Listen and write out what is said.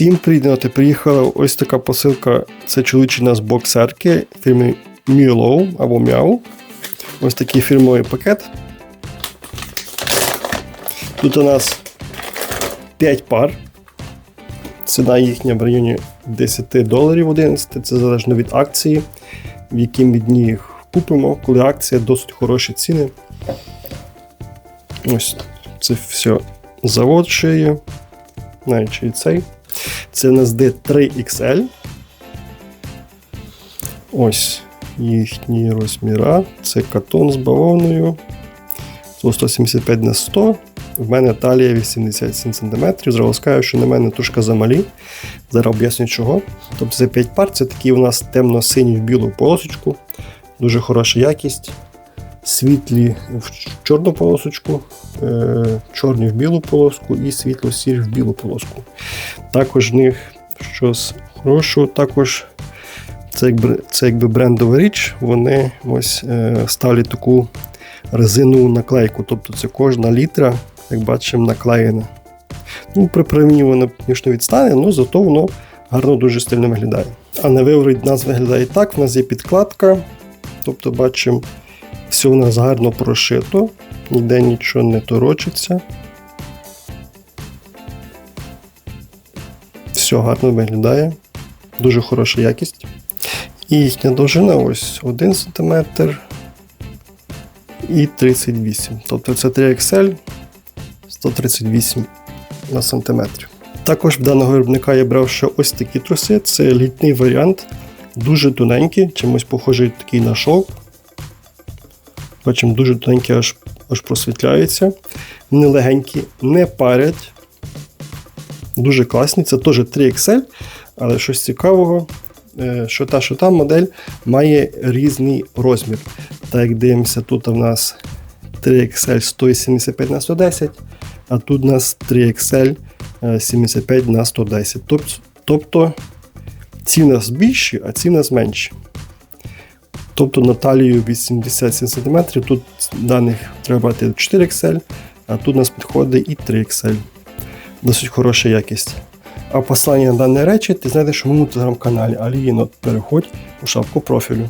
Всім привіт! Приїхала ось така посилка. Це чоловічі нас боксерки фірми Мілоу або Мяу. Ось такий фірмовий пакет. Тут у нас 5 пар. Ціна їхня в районі 10 доларів 11. Це залежно від акції, в ми дні їх купимо, коли акція досить хороші ціни. Ось це все завод шиє. Навіть цей. Це у нас D3XL. Ось їхні розміра. Це катон з бавовною. 175 на 100. В мене талія 87 см. Зразу скажу, що на мене трошки замалі. Зараз об'ясню чого. Тобто це 5 пар, це такі у нас темно-сині в білу полосочку. Дуже хороша якість. Світлі в чорну полосочку, е, чорні в білу полоску і світло-сірі в білу полоску. Також в них щось хорошого, також це якби, це якби брендова річ, вони ось е, ставлять таку резинову наклейку. Тобто це кожна літра, як бачимо, наклеєна. Ну, При приймі воно, звісно, відстане, але зато воно гарно дуже стильно виглядає. А на виворі в нас виглядає так: в нас є підкладка. Тобто, бачимо, все у нас гарно прошито, ніде нічого не торочиться. Все гарно виглядає, дуже хороша якість. І їхня довжина ось 1 см і 38 Тобто це 3XL 138 на сантиметр. Також в даного виробника я брав ще ось такі труси. Це літній варіант, дуже тоненький, чимось похожий такий на шовк. Бачимо, дуже тоненькі аж аж просвітляються. Вони легенькі, не парять. Дуже класні. Це теж 3XL, але щось цікавого, е, що та, що та модель має різний розмір. Так як дивимося, тут у нас 3XL 175 на 110, а тут у нас 3XL 75 на 110. Тобто ці нас більші, а ці нас менші. Тобто на талію 87 см, тут даних треба брати 4XL, а тут у нас підходить і 3XL. Досить хороша якість. А послання на дані речі ти знайдеш у моєму телеграм-каналі Аліїно. Переходь у шапку профілю.